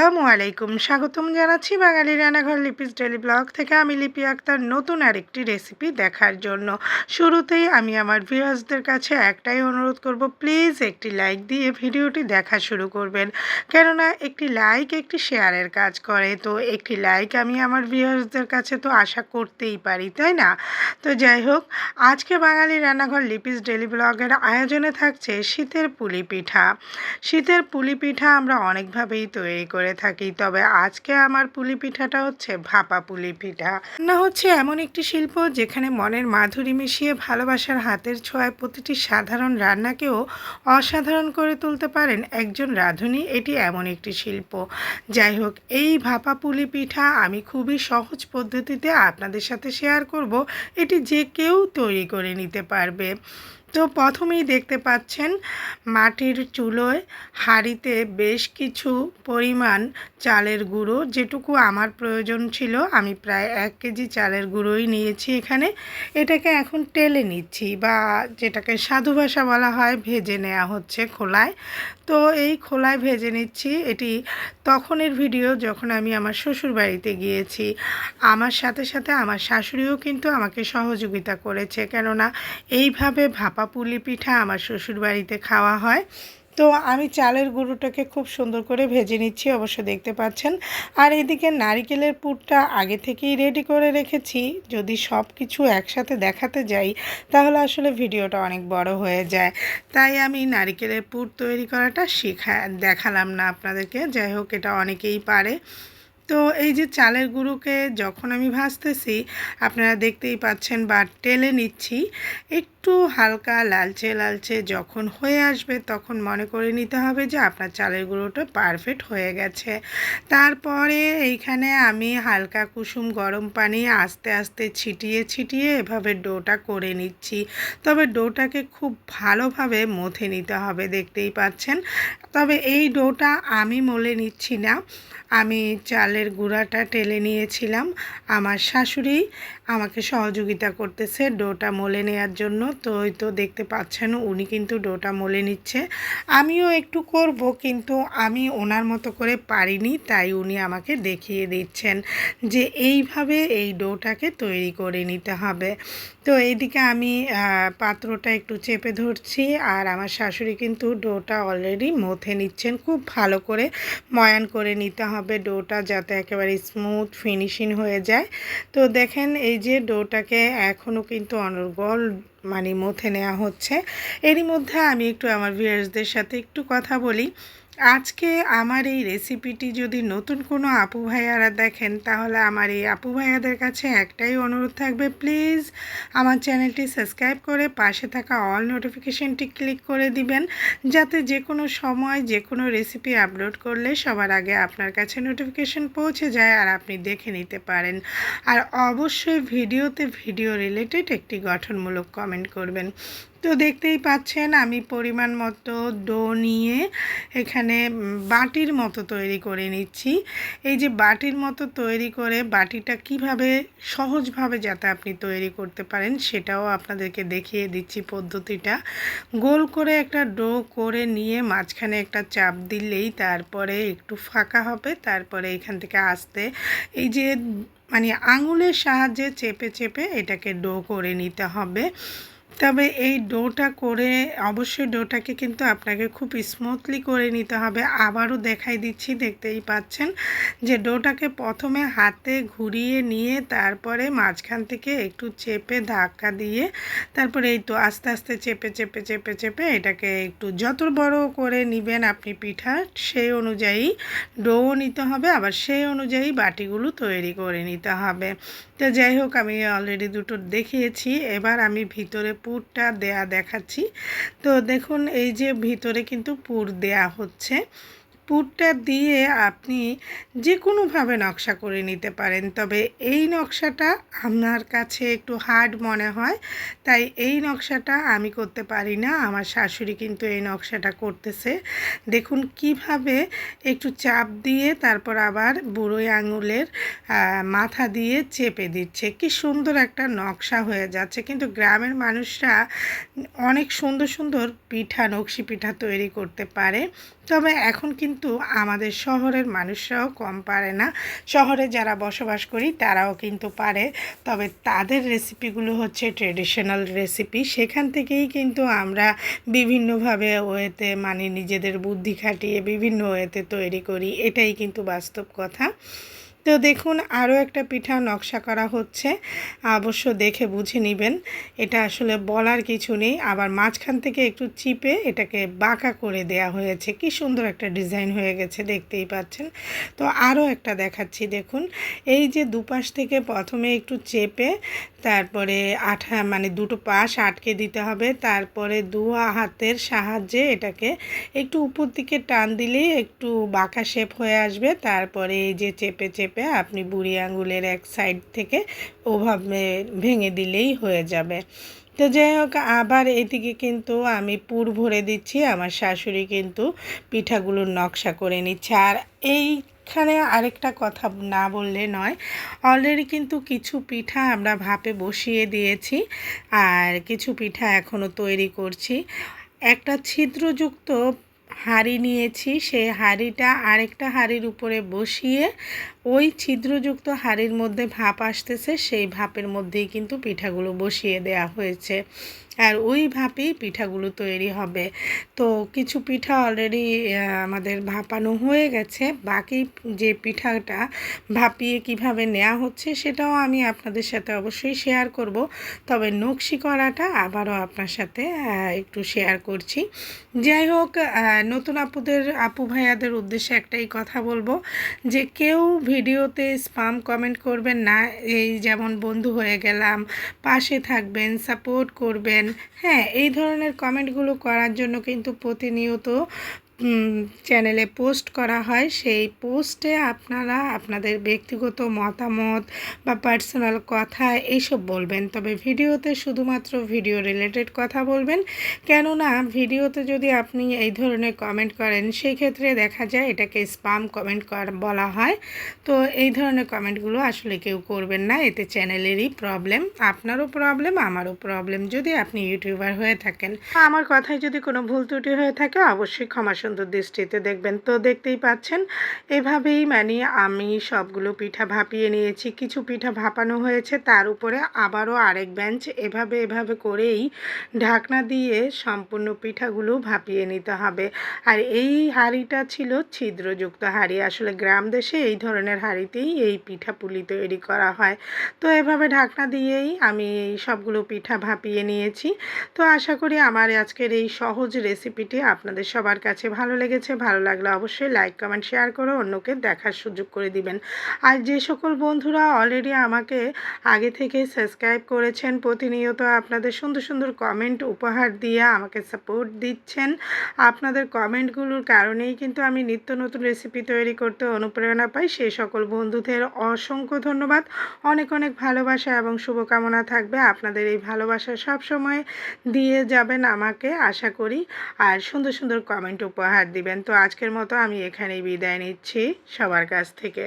আসসালামু আলাইকুম। স্বাগতম জানাচ্ছি বাঙালি রান্নাঘর লিপিস ডেলি ব্লগ থেকে আমি লিপি আক্তার নতুন আরেকটি রেসিপি দেখার জন্য। শুরুতেই আমি আমার ভিউয়ার্সদের কাছে একটাই অনুরোধ করব, প্লিজ একটি লাইক দিয়ে ভিডিওটি দেখা শুরু করবেন। কেননা একটি লাইক একটি শেয়ারের কাজ করে, তো একটি লাইক আমি আমার ভিউয়ার্সদের কাছে তো আশা করতেই পারি, তাই না? তো যাই হোক, আজকে বাঙালি রান্নাঘর লিপিস ডেলি ব্লগের আয়োজনে থাকছে শীতের পুলি পিঠা। শীতের পুলি পিঠা আমরা অনেকভাবেই তৈরি করে থাকি। তবে আজকে আমার পুলি পিঠাটা হচ্ছে ভাপা পুলি পিঠা। না হচ্ছে এমন একটি শিল্প যেখানে মনের মাধুরী মিশিয়ে ভালোবাসার হাতের ছোঁয়ায় প্রতিটি সাধারণ রান্নাকেও অসাধারণ করে তুলতে পারেন একজন রাঁধুনি, এটি এমন একটি শিল্প। যাই হোক, এই ভাপা পুলি পিঠা আমি খুবই সহজ পদ্ধতিতে আপনাদের সাথে শেয়ার করব। এটি যে কেউ তৈরি করে নিতে পারবে। তো প্রথমেই দেখতে পাচ্ছেন মাটির চুলোয় হাঁড়িতে বেশ কিছু পরিমাণ চালের গুঁড়ো, যেটুকু আমার প্রয়োজন ছিল। আমি প্রায় এক কেজি চালের গুঁড়োই নিয়েছি এখানে। এটাকে এখন টেলে নিচ্ছি বা যেটাকে সাধু ভাষা বলা হয়, ভেজে নেওয়া হচ্ছে খোলায়। তো এই খোলায় ভেজে নিচ্ছি। এটি তখনের ভিডিও যখন আমি আমার শ্বশুর বাড়িতে গিয়েছি। আমার সাথে সাথে আমার শাশুড়িও কিন্তু আমাকে সহযোগিতা করেছে। কেননা, এইভাবে ভাপা পুলি পিঠা আমার শ্বশুর বাড়িতে খাওয়া হয়। তো আমি চালের গুঁড়োটাকে খুব সুন্দর করে ভেজে নিচ্ছি, অবশ্য দেখতে পাচ্ছেন। আর এদিকে নারিকেলের পুরটা আগে থেকেই রেডি করে রেখেছি। যদি সব কিছু একসাথে দেখাতে যাই, তাহলে আসলে ভিডিওটা অনেক বড় হয়ে যায়। তাই আমি নারিকেলের পুর তৈরি করাটা শেখা, দেখালাম না আপনাদেরকে। যাই হোক, এটা অনেকেই পারে। তো এই যে চালের গুঁড়োকে যখন আমি ভাজতেছি, আপনারা দেখতেই পাচ্ছেন বা টেলে নিচ্ছি, একটু হালকা লালচে লালচে যখন হয়ে আসবে তখন মনে করে নিতে হবে যে আপনার চালের গুঁড়োটা পারফেক্ট হয়ে গেছে। তারপরে এইখানে আমি হালকা কুসুম গরম পানি আস্তে আস্তে ছিটিয়ে ছিটিয়ে এভাবে ডোটা করে নিচ্ছি। তবে ডোটাকে খুব ভালোভাবে মথে নিতে হবে, দেখতেই পাচ্ছেন। তবে এই ডোটা আমি মলে নিচ্ছি না। আমি চালের গুঁড়াটা টেলে নিয়েছিলাম। আমার শাশুড়ি আমাকে সহযোগিতা করতেছে ডোটা মলে নেওয়ার জন্য। তো ওই তো দেখতে পাচ্ছেন, উনি কিন্তু ডোটা মলে নিচ্ছে। আমিও একটু করব, কিন্তু আমি ওনার মতো করে পারিনি, তাই উনি আমাকে দেখিয়ে দিচ্ছেন যে এইভাবে এই ডোটাকে তৈরি করে নিতে হবে। তো এইদিকে আমি পাত্রটা একটু চেপে ধরছি, আর আমার শাশুড়ি কিন্তু ডোটা অলরেডি মথে নিচ্ছেন। খুব ভালো করে ময়ান করে নিতে হবে ডোটা যাতে একেবারে স্মুথ ফিনিশিং হয়ে যায়। তো দেখেন এই যে ডোটাকে এখনও কিন্তু অনর্গল মানে মথে নেওয়া হচ্ছে। এরই মধ্যে আমি একটু আমার ভিউয়ার্সদের সাথে একটু কথা বলি। আজকে আমার এই রেসিপিটি যদি নতুন কোনো আপু ভাইয়ারা দেখেন, তাহলে আমার এই আপু ভাইয়াদের কাছে একটাই অনুরোধ থাকবে প্লিজ আমার চ্যানেলটি সাবস্ক্রাইব করে পাশে থাকা অল নোটিফিকেশনটি ক্লিক করে দিবেন, যাতে যে কোনো সময় যে কোনো রেসিপি আপলোড করলে সবার আগে আপনার কাছে নোটিফিকেশন পৌঁছে যায় আর আপনি দেখে নিতে পারেন। আর অবশ্যই ভিডিওতে ভিডিও রিলেটেড একটি গঠনমূলক কমেন্ট করবেন। তো দেখতেই পাচ্ছেন আমি পরিমাণ মতো ডো নিয়ে এখানে বাটির মতো তৈরি করে নিচ্ছি। এই যে বাটির মতো তৈরি করে বাটিটা কীভাবে সহজভাবে যাতে আপনি তৈরি করতে পারেন সেটাও আপনাদেরকে দেখিয়ে দিচ্ছি পদ্ধতিটা। গোল করে একটা ডো করে নিয়ে মাঝখানে একটা চাপ দিলেই তারপরে একটু ফাঁকা হবে, তারপরে এখান থেকে আসতে এই যে মানে আঙুলের সাহায্যে চেপে চেপে এটাকে ডো করে নিতে হবে। তবে এই ডোটা করে অবশ্যই ডোটাকে কিন্তু আপনাকে খুব স্মুথলি করে নিতে হবে। আবারও দেখাই দিচ্ছি, দেখতেই পাচ্ছেন যে ডোটাকে প্রথমে হাতে ঘুরিয়ে নিয়ে তারপরে মাঝখান থেকে একটু চেপে ধাক্কা দিয়ে তারপরে এই তো আস্তে আস্তে চেপে চেপে চেপে চেপে এটাকে একটু যত বড় করে নেবেন আপনি পিঠা, সেই অনুযায়ী ডোও নিতে হবে, আবার সেই অনুযায়ী বাটিগুলো তৈরি করে নিতে হবে। তো যাই হোক, আমি অলরেডি দুটো দেখিয়েছি। এবার আমি ভিতরে পুরটা দেয়া দেখাচ্ছি। তো দেখুন এই যে ভিতরে কিন্তু পুর দেয়া হচ্ছে। পুরটা দিয়ে আপনি যে কোনোভাবে নকশা করে নিতে পারেন। তবে এই নকশাটা আপনার কাছে একটু হার্ড মনে হয়। তাই এই নকশাটা আমি করতে পারি না। আমার শাশুড়ি কিন্তু এই নকশাটা করতেছে। দেখুন কীভাবে একটু চাপ দিয়ে তারপর আবার বুড়োই আঙুলের মাথা দিয়ে চেপে দিচ্ছে। কি সুন্দর একটা নকশা হয়ে যাচ্ছে। কিন্তু গ্রামের মানুষরা অনেক সুন্দর সুন্দর পিঠা, নকশি পিঠা তৈরি করতে পারে। তবে এখন কিন্তু কিন্তু আমাদের শহরের মানুষরাও কম পারে না। শহরে যারা বসবাস করি, তারাও কিন্তু পারে। তবে তাদের রেসিপিগুলো হচ্ছে ট্রেডিশনাল রেসিপি সেখান থেকেই কিন্তু আমরা বিভিন্নভাবে ওয়েতে মানে নিজেদের বুদ্ধি খাটিয়ে বিভিন্ন ওয়েতে তৈরি করি। এটাই কিন্তু বাস্তব কথা। তো দেখুন, আরও একটা পিঠা নকশা করা হচ্ছে। অবশ্য দেখে বুঝে নেবেন, এটা আসলে বলার কিছু নেই। আবার মাঝখান থেকে একটু চিপে এটাকে বাঁকা করে দেয়া হয়েছে। কি সুন্দর একটা ডিজাইন হয়ে গেছে, দেখতেই পাচ্ছেন। তো আরও একটা দেখাচ্ছি, দেখুন। এই যে দুপাশ থেকে প্রথমে একটু চেপে, তারপরে আঠা মানে দুটো পাশ আটকে দিতে হবে। তারপরে দু হাতের সাহায্যে এটাকে একটু উপর দিকে টান দিলেই একটু বাঁকা শেপ হয়ে আসবে। তারপরে এই যে চেপে চেপে আপনি বুড়ি আঙুলের এক সাইড থেকে ওভাবে ভেঙে দিলেই হয়ে যাবে। তো যাই হোক, আবার এদিকে কিন্তু আমি পুর ভরে দিচ্ছি, আমার শাশুড়ি কিন্তু পিঠাগুলোর নকশা করে নিচ্ছে। আর এই এখানে আরেকটা কথা না বললে নয় অলরেডি কিন্তু কিছু পিঠা আমরা ভাপে বসিয়ে দিয়েছি আর কিছু পিঠা এখনও তৈরি করছি। একটা ছিদ্রযুক্ত হাঁড়ি নিয়েছি, সেই হাঁড়িটা আরেকটা হাঁড়ির উপরে বসিয়ে ওই ছিদ্রযুক্ত হাঁড়ির মধ্যে ভাপ আসতেছে, সেই ভাপের মধ্যেই কিন্তু পিঠাগুলো বসিয়ে দেয়া হয়েছে। আর ওই ভাপেই পিঠাগুলো তৈরি হবে। তো কিছু পিঠা অলরেডি আমাদের ভাপানো হয়ে গেছে। বাকি যে পিঠাটা ভাপিয়ে কীভাবে নেওয়া হচ্ছে সেটাও আমি আপনাদের সাথে অবশ্যই শেয়ার করব। তবে নকশি করাটা আবারও আপনার সাথে একটু শেয়ার করছি। যাই হোক নতুন আপুদের, আপু ভাইয়াদের উদ্দেশ্যে একটাই কথা বলব যে কেউ ভিডিওতে স্পাম কমেন্ট করবেন না, এই যেমন বন্ধু হয়ে গেলাম, পাশে থাকবেন, সাপোর্ট করবেন। হ্যাঁ এই ধরনের কমেন্টগুলো করার জন্য কিন্তু প্রতিনিয়ত চ্যানেলে পোস্ট করা হয়, সেই পোস্টে আপনারা আপনাদের ব্যক্তিগত মতামত বা পার্সোনাল কথা এইসব বলবেন। তবে ভিডিওতে শুধুমাত্র ভিডিও রিলেটেড কথা বলবেন। কেননা, ভিডিওতে যদি আপনি এই ধরনের কমেন্ট করেন সেই ক্ষেত্রে দেখা যায় এটাকে স্পাম কমেন্ট বলা হয়। তো এই ধরনের কমেন্টগুলো আসলে কেউ করবেন না। এতে চ্যানেলেরই প্রবলেম আপনারও প্রবলেম আমারও প্রবলেম যদি আপনি ইউটিউবার হয়ে থাকেন। আমার কথায় যদি কোনো ভুল ত্রুটি হয়ে থাকে, অবশ্যই ক্ষমা সুন্দর দৃষ্টিতে দেখবেন। তো দেখতেই পাচ্ছেন, এভাবেই মানে আমি সবগুলো পিঠা ভাপিয়ে নিয়েছি। কিছু পিঠা ভাপানো হয়েছে, তার উপরে আবারও আরেক বেঞ্চ এভাবে এভাবে করেই ঢাকনা দিয়ে সম্পূর্ণ পিঠাগুলো ভাপিয়ে নিতে হবে। আর এই হাঁড়িটা ছিল ছিদ্রযুক্ত হাঁড়ি। আসলে গ্রাম দেশে এই ধরনের হাঁড়িতেই এই পিঠা পুলি তৈরি করা হয়। তো এভাবে ঢাকনা দিয়েই আমি এই সবগুলো পিঠা ভাপিয়ে নিয়েছি। তো আশা করি আমার আজকের এই সহজ রেসিপিটি আপনাদের সবার কাছে ভালো লেগেছে, ভালো লাগলে অবশ্যই লাইক কমেন্ট শেয়ার করে অন্যকে দেখার সুযোগ করে দিবেন। আর যে সকল বন্ধুরা অলরেডি আমাকে আগে থেকে সাবস্ক্রাইব করেছেন, প্রতিনিয়ত আপনাদের সুন্দর সুন্দর কমেন্ট উপহার দিয়ে আমাকে সাপোর্ট দিচ্ছেন। আপনাদের কমেন্টগুলোর কারণেই কিন্তু আমি নিত্য নতুন রেসিপি তৈরি করতে অনুপ্রেরণা পাই। সেই সকল বন্ধুদের অসংখ্য ধন্যবাদ। অনেক অনেক ভালোবাসা এবং শুভকামনা থাকবে। আপনাদের এই ভালোবাসা সব সময় দিয়ে যাবেন আমাকে, আশা করি। আর সুন্দর সুন্দর কমেন্ট উপহার দিবেন। তো আজকের মতো আমি এখানেই বিদায় নিচ্ছি সবার কাছ থেকে।